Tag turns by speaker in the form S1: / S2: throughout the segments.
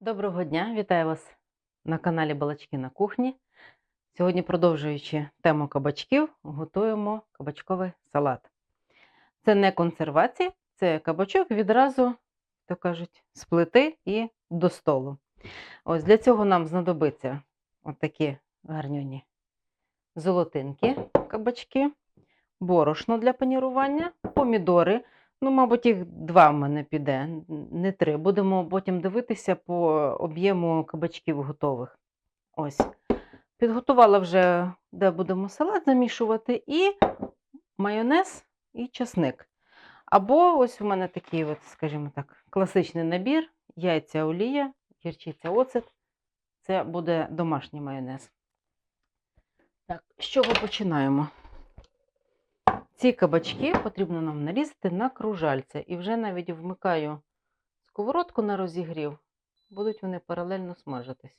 S1: Доброго дня, вітаю вас на каналі Балачки на кухні. Сьогодні, продовжуючи тему кабачків, готуємо кабачковий салат. Це не консервація, це кабачок відразу, то кажуть, з плити і до столу. Ось для цього нам знадобиться отакі гарнюні золотинки кабачки, борошно для панірування, помідори. Ну, мабуть, їх два в мене піде, не три. Будемо потім дивитися по об'єму кабачків готових. Ось. Підготувала вже, де будемо салат замішувати, і майонез, і часник. Або ось у мене такий, от, скажімо так, класичний набір: яйця олія, гірчиця оцет. Це буде домашній майонез. Так, з чого починаємо? Ці кабачки потрібно нам нарізати на кружальця. І вже навіть вмикаю сковородку на розігрів, будуть вони паралельно смажитись.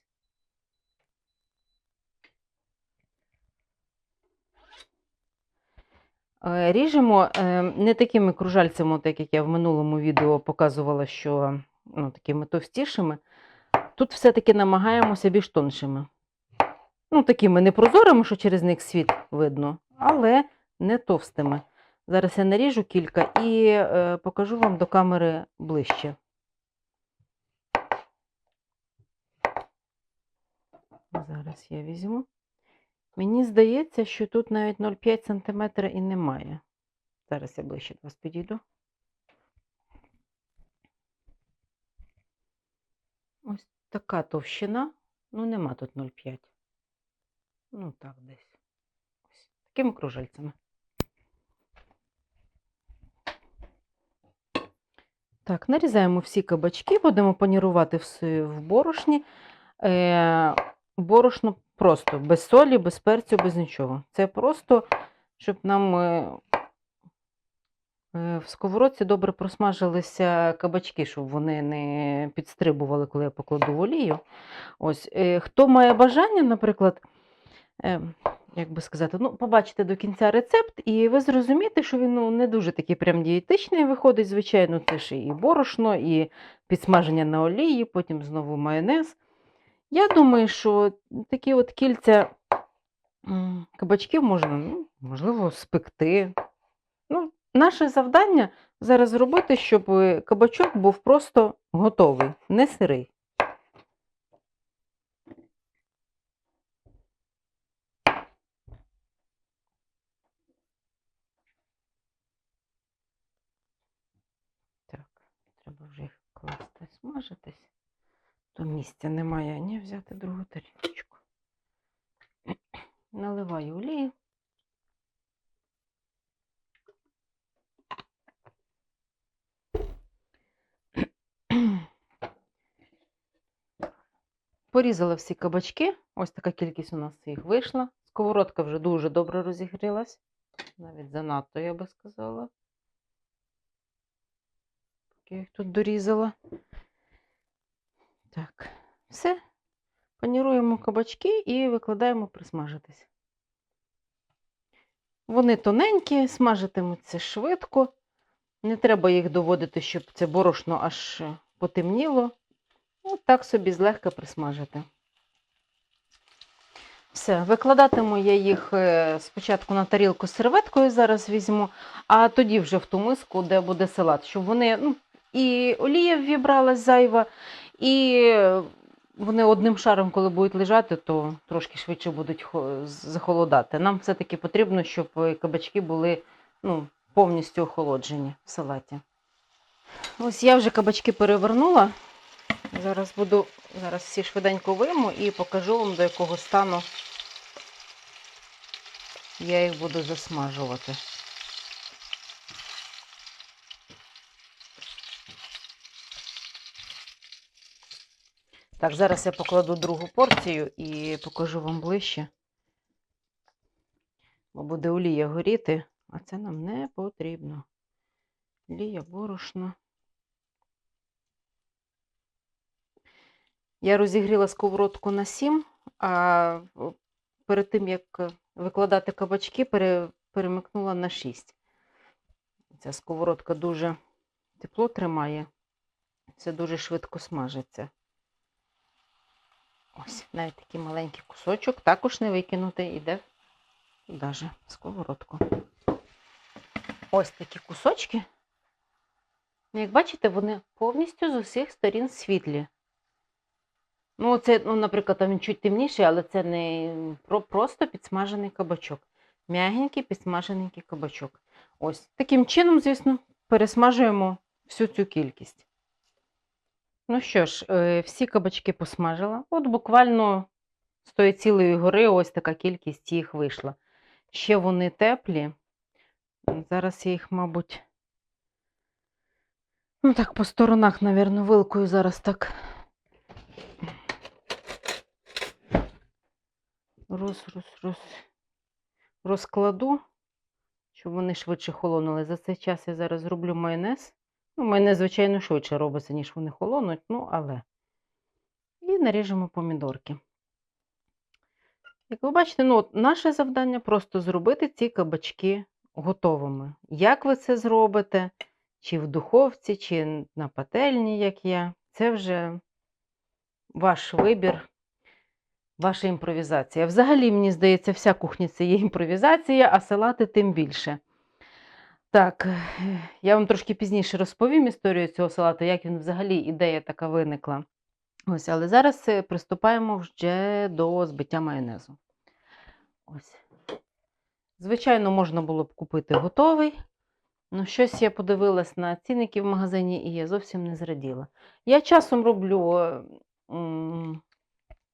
S1: Е, Ріжемо е, не такими кружальцями, так як я в минулому відео показувала, що ну, такими товстішими. Тут все-таки намагаємося більш тоншими. Ну, такими не прозорими, що через них світ видно, але не товстими. Зараз я наріжу кілька і е, покажу вам до камери ближче. Зараз я візьму. Мені здається, що тут навіть 0,5 см і немає. Зараз я ближче до вас підійду. Ось така товщина. Ну, нема тут 0,5. Ну, так, десь. Ось такими кружальцями. Так, нарізаємо всі кабачки, будемо панірувати все в борошні. Е, борошно просто, без солі, без перцю, без нічого. Це просто, щоб нам е, е, в сковородці добре просмажилися кабачки, щоб вони не підстрибували, коли я покладу в олію. Ось, е, хто має бажання, наприклад, як би сказати, ну, побачите до кінця рецепт, і ви зрозумієте, що він ну, не дуже такий прям дієтичний виходить, звичайно, це ж і борошно, і підсмаження на олії, потім знову майонез. Я думаю, що такі от кільця кабачків можна, ну, можливо, спекти. Ну, наше завдання зараз зробити, щоб е, кабачок був просто готовий, не сирий. Так, треба вже їх класти. То місця немає, ні взяти другу тарілочку. Наливаю олію. Порізала всі кабачки. Ось така кількість у нас їх вийшла. Сковородка вже дуже добре розігрілась. Навіть занадто, я би сказала. Я їх тут дорізала. Так, все. Паніруємо кабачки і викладаємо присмажитись. Вони тоненькі, смажитимуться швидко. Не треба їх доводити, щоб це борошно аж потемніло. От так собі злегка присмажити. Все, викладатиму я їх е, спочатку на тарілку з серветкою, зараз візьму, а тоді вже в ту миску, де буде салат, щоб вони ну, і олія вібралась зайва, і вони одним шаром, коли будуть лежати, то трошки швидше будуть захолодати. Нам все-таки потрібно, щоб кабачки були ну, повністю охолоджені в салаті. Ось я вже кабачки перевернула. Зараз буду зараз всі швиденько вийму і покажу вам, до якого стану я їх буду засмажувати. Так, зараз я покладу другу порцію і покажу вам ближче. Бо буде олія горіти, а це нам не потрібно. Олія, борошно. Я розігріла сковородку на 7, а перед тим, як викладати кабачки, пере, перемикнула на 6. Ця сковородка дуже тепло тримає, це дуже швидко смажиться. Ось, навіть такий маленький кусочок, також не викинути, іде туди сковородку. Ось такі кусочки. Як бачите, вони повністю з усіх сторін світлі. Ну, це, ну, наприклад, там він чуть темніший, але це не просто підсмажений кабачок. М'ягенький підсмажененький кабачок. Ось таким чином, звісно, пересмажуємо всю цю кількість. Ну що ж, е, всі кабачки посмажила. От буквально з тої цілої гори ось така кількість їх вийшла. Ще вони теплі. Зараз я їх, мабуть, ну так, по сторонах, навірно, вилкою зараз так роз, роз, роз, розкладу, щоб вони швидше холонули. За цей час я зараз зроблю майонез. Ну, майонез, звичайно, швидше робиться, ніж вони холонуть, ну, але. І наріжемо помідорки. Як ви бачите, ну, наше завдання просто зробити ці кабачки готовими. Як ви це зробите? Чи в духовці, чи на пательні, як я, це вже ваш вибір, ваша імпровізація. Взагалі, мені здається, вся кухня це є імпровізація, а салати тим більше. Так, е, я вам трошки пізніше розповім історію цього салату, як він взагалі ідея така виникла. Ось, але зараз е, приступаємо вже до збиття майонезу. Ось. Звичайно, можна було б купити готовий. Ну, щось я подивилась на цінники в магазині і я зовсім не зраділа. Я часом роблю е, м,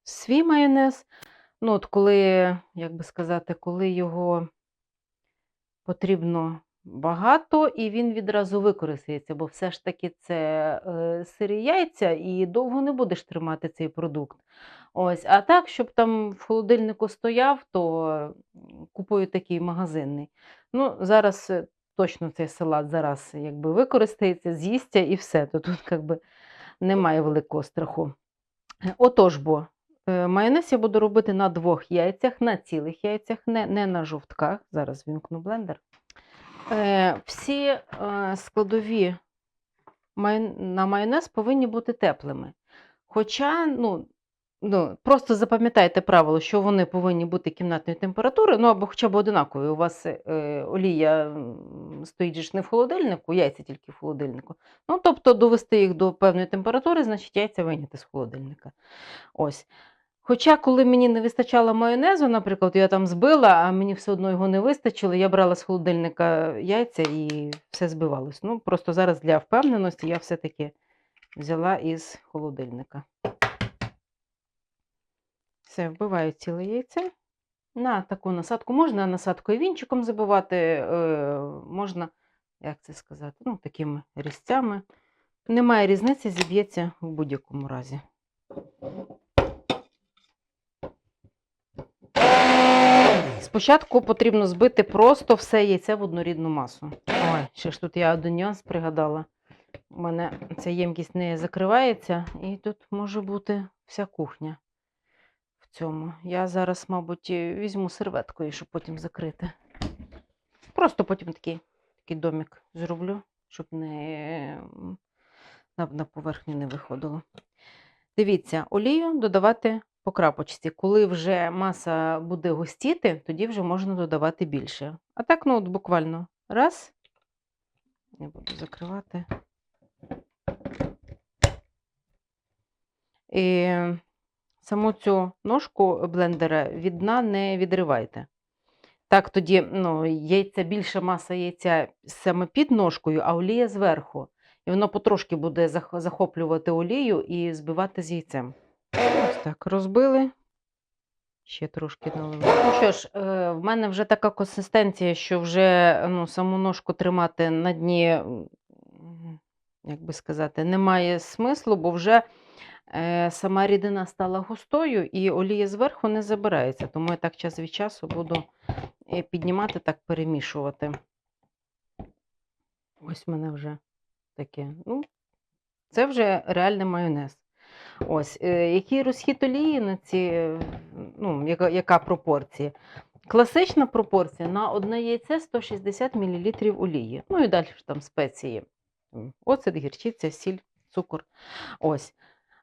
S1: свій майонез. Ну, от коли, як би сказати, коли його потрібно багато, і він відразу використається, бо все ж таки це е, сирі яйця, і довго не будеш тримати цей продукт. Ось, а так, щоб там в холодильнику стояв, то купую такий магазинний. Ну, зараз е, точно цей салат зараз якби використається, з'їсться і все. То тут якби немає великого страху. Отож бо, е, майонез я буду робити на двох яйцях, на цілих яйцях, не, не на жовтках. Зараз вімкну блендер. Е, всі е, складові на майонез повинні бути теплими. Хоча, ну, ну, просто запам'ятайте правило, що вони повинні бути кімнатної температури, ну або хоча б одинакові. У вас е, олія стоїть ж не в холодильнику, яйця тільки в холодильнику. Ну, тобто довести їх до певної температури, значить яйця вийняти з холодильника. Ось. Хоча, коли мені не вистачало майонезу, наприклад, я там збила, а мені все одно його не вистачило, я брала з холодильника яйця і все збивалось. Ну, просто зараз для впевненості я все-таки взяла із холодильника. Все, вбиваю ціле яйце. На таку насадку можна насадкою вінчиком забивати, е, можна, як це сказати, ну, такими різцями. Немає різниці, зіб'ється в будь-якому разі. Спочатку потрібно збити просто все яйце в однорідну масу. Ой, ще ж тут я один нюанс пригадала. У мене ця ємкість не закривається, і тут може бути вся кухня в цьому. Я зараз, мабуть, і візьму серветкою, щоб потім закрити. Просто потім такий, такий домик зроблю, щоб не на, на поверхню не виходило. Дивіться, олію додавати по крапочці. Коли вже маса буде густіти, тоді вже можна додавати більше. А так, ну, от буквально раз. Я буду закривати. І саму цю ножку блендера від дна не відривайте. Так, тоді ну, яйця, більша маса яйця саме під ножкою, а олія зверху. І воно потрошки буде захоплювати олію і збивати з яйцем. Ось так, розбили. Ще трошки налили. Ну що ж, е, в мене вже така консистенція, що вже ну, саму ножку тримати на дні, як би сказати, немає смислу, бо вже е, сама рідина стала густою і олія зверху не забирається. Тому я так час від часу буду е, піднімати, так перемішувати. Ось в мене вже таке. Ну, це вже реальний майонез. Ось, е, який розхід олії на ці, ну, яка, яка пропорція? Класична пропорція на одне яйце 160 мл олії. Ну і далі там спеції. Оцет, гірчиця, сіль, цукор. Ось.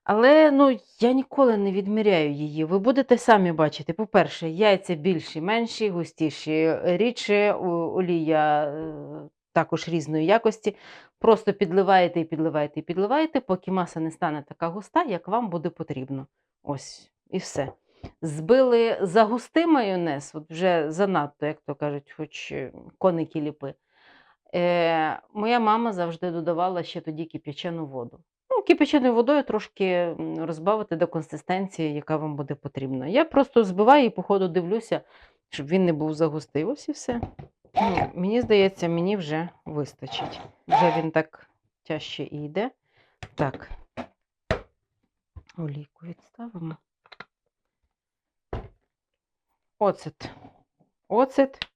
S1: Але ну, я ніколи не відміряю її. Ви будете самі бачити. По-перше, яйця більші, менші, густіші, рідше, олія е, також різної якості. Просто підливаєте і підливаєте і підливаєте, поки маса не стане така густа, як вам буде потрібно. Ось, і все. Збили за густий майонез, от вже занадто, як то кажуть, хоч е, коники ліпи. Е, моя мама завжди додавала ще тоді кип'ячену воду. Ну, кип'яченою водою трошки розбавити до консистенції, яка вам буде потрібна. Я просто збиваю і по ходу дивлюся, щоб він не був загустий. Ось і все. Ну, мені здається, мені вже вистачить. Вже він так тяжче і йде. Так, олійку відставимо. Оцет. Оцет.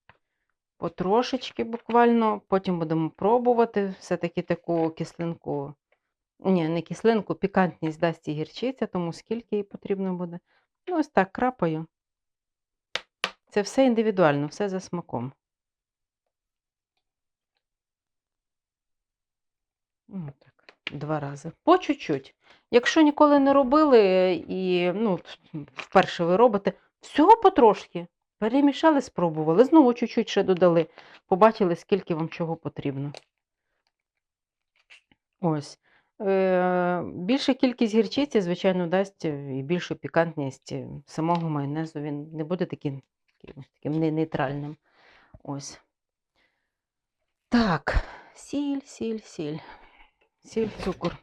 S1: Потрошечки буквально. Потім будемо пробувати. Все-таки таку кислинку. Ні, не кислинку, пікантність дасть і гірчиця, тому скільки їй потрібно буде. Ну, ось так крапаю. Це все індивідуально, все за смаком. Ну, так, два рази. По чуть-чуть. Якщо ніколи не робили і ну, вперше ви робите, всього потрошки. Перемішали, спробували, знову чуть-чуть ще додали. Побачили, скільки вам чого потрібно. Ось. Е, більша кількість гірчиці, звичайно, дасть і більшу пікантність е, самого майонезу. Він не буде таким, таким нейтральним. Ось. Так, сіль, сіль, сіль. Сіль, цукор.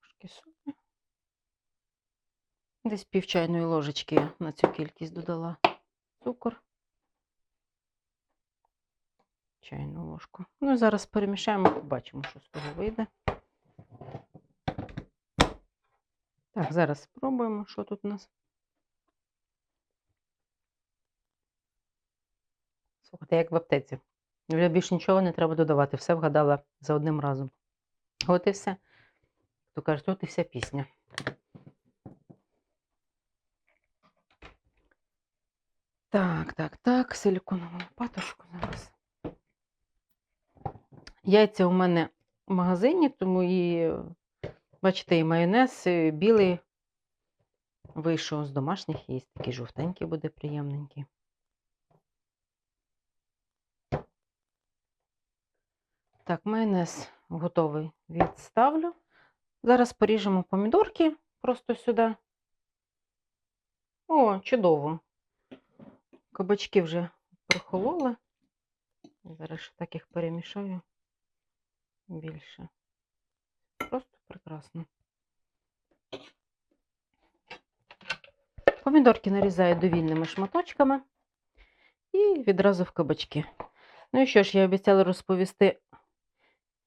S1: Трошки солі. Десь пів чайної ложечки на цю кількість додала. Цукор. Чайну ложку. Ну і зараз перемішаємо, побачимо, що з того вийде. Так, зараз спробуємо, що тут у нас. Слухайте, як в аптеці. Вже більше нічого не треба додавати. Все вгадала за одним разом. От і все. То кажуть, от і вся пісня. Так, так, так, силіконову лопаточку зараз. Яйця у мене в магазині, тому і, бачите, і майонез і білий вийшов з домашніх яєць. Такий жовтенький буде приємненький. Так, майонез готовий відставлю. Зараз поріжемо помідорки просто сюди. О, чудово. Кабачки вже прохололи. Зараз ще так їх перемішаю більше. Просто прекрасно. Помідорки нарізаю довільними шматочками і відразу в кабачки. Ну і що ж, я обіцяла розповісти,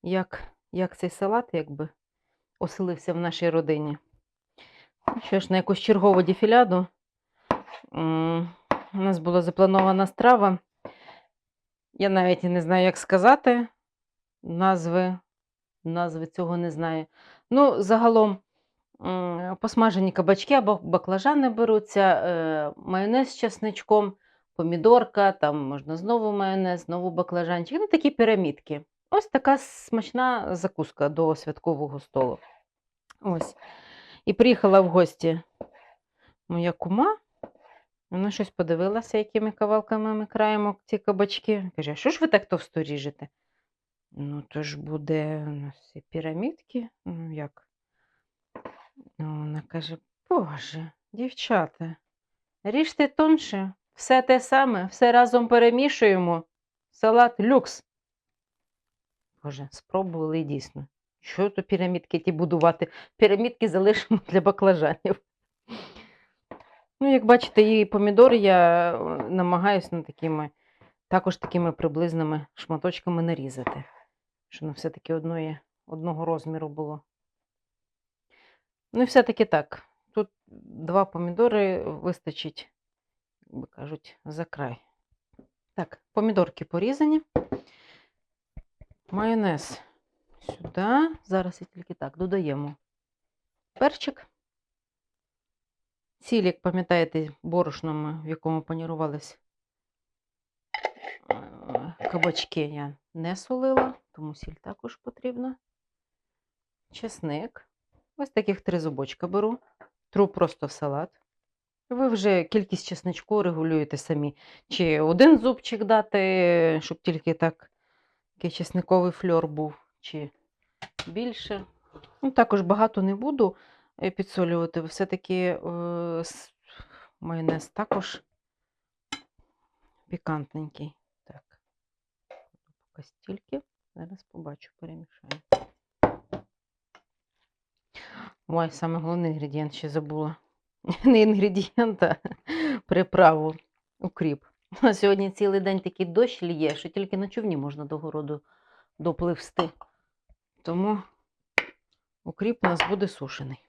S1: як, як цей салат якби оселився в нашій родині. Ну Що ж, на якусь чергову дефіляду у нас була запланована страва. Я навіть і не знаю, як сказати. Назви, назви цього не знаю. Ну, загалом посмажені кабачки або баклажани беруться, е, майонез з чесничком, помідорка, там можна знову майонез, знову баклажанчик. Ну, такі пірамідки. Ось така смачна закуска до святкового столу. Ось. І приїхала в гості моя кума. Вона щось подивилася, якими кавалками ми краємо ці кабачки. Каже, а що ж ви так товсто ріжете? Ну, то ж буде у нас і пірамідки. Ну, як? Ну, вона каже, Боже, дівчата, ріжте тонше, все те саме, все разом перемішуємо. Салат люкс. Боже, спробували і дійсно. Що то пірамідки ті будувати? Пірамідки залишимо для баклажанів. Ну, як бачите, і помідори я е, намагаюся на такими, також такими приблизними шматочками нарізати, щоб воно все-таки одної, одного розміру було. Ну і все-таки так. Тут два помідори вистачить, як би кажуть, за край. Так, помідорки порізані. Майонез сюди. Зараз я тільки так додаємо перчик. Сіль, як пам'ятаєте, борошном, в якому панірувались е, кабачки, я не солила, тому сіль також потрібна. Чесник. Ось таких три зубочка беру. Тру просто в салат. Ви вже кількість чесничку регулюєте самі. Чи один зубчик дати, щоб тільки так такий чесниковий фльор був, чи більше. Ну, також багато не буду е, підсолювати. Все-таки е, майонез також пікантненький. Так, поки стільки. Зараз побачу, перемішаю. Ой, саме головний інгредієнт ще забула. Не інгредієнт, а приправу. Укріп. Сьогодні цілий день такий дощ лє, що тільки на човні можна до городу допливсти. Тому укріп у нас буде сушений.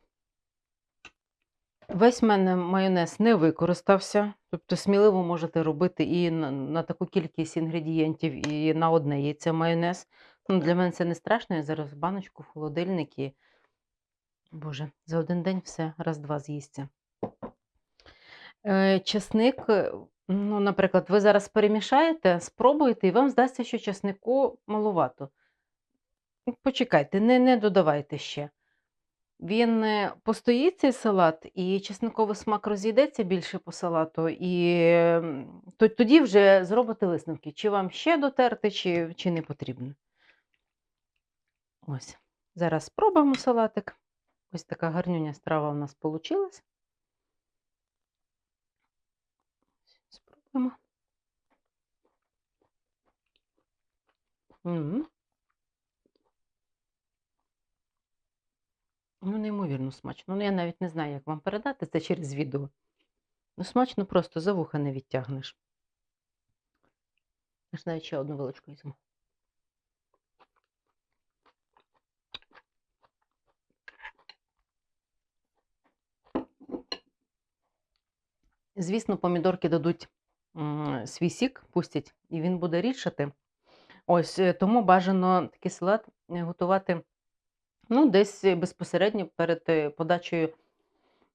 S1: Весь мене майонез не використався. Тобто сміливо можете робити і на, на таку кількість інгредієнтів, і на одне яйце майонез. Ну, для мене це не страшно. Я зараз в баночку, в холодильник і, Боже, за один день все раз-два з'їсться. Е, Чесник, ну, наприклад, ви зараз перемішаєте, спробуєте, і вам здасться, що чеснику маловато. Ну, Почекайте, не, не додавайте ще. Він е, постоїть цей салат, і чесниковий смак розійдеться більше по салату, і тоді вже зробите висновки, чи вам ще дотерти, чи, чи не потрібно. Ось. Зараз спробуємо салатик. Ось така гарнюня страва у нас вийшла. Спробуємо. М. Ну, неймовірно смачно. Ну, я навіть не знаю, як вам передати це через відео. Ну, смачно просто за вуха не відтягнеш. Я навіть ще одну вилочку візьму. Звісно, помідорки дадуть м, свій сік, пустять, і він буде рідшати. Ось е, тому бажано такий салат е, готувати ну, десь е, безпосередньо перед подачею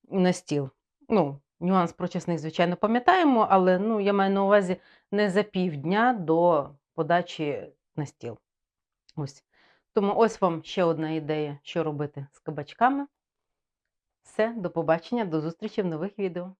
S1: на стіл. Ну, нюанс про чесник, звичайно, пам'ятаємо, але ну, я маю на увазі не за півдня до подачі на стіл. Ось. Тому ось вам ще одна ідея, що робити з кабачками. Все, до побачення, до зустрічі в нових відео.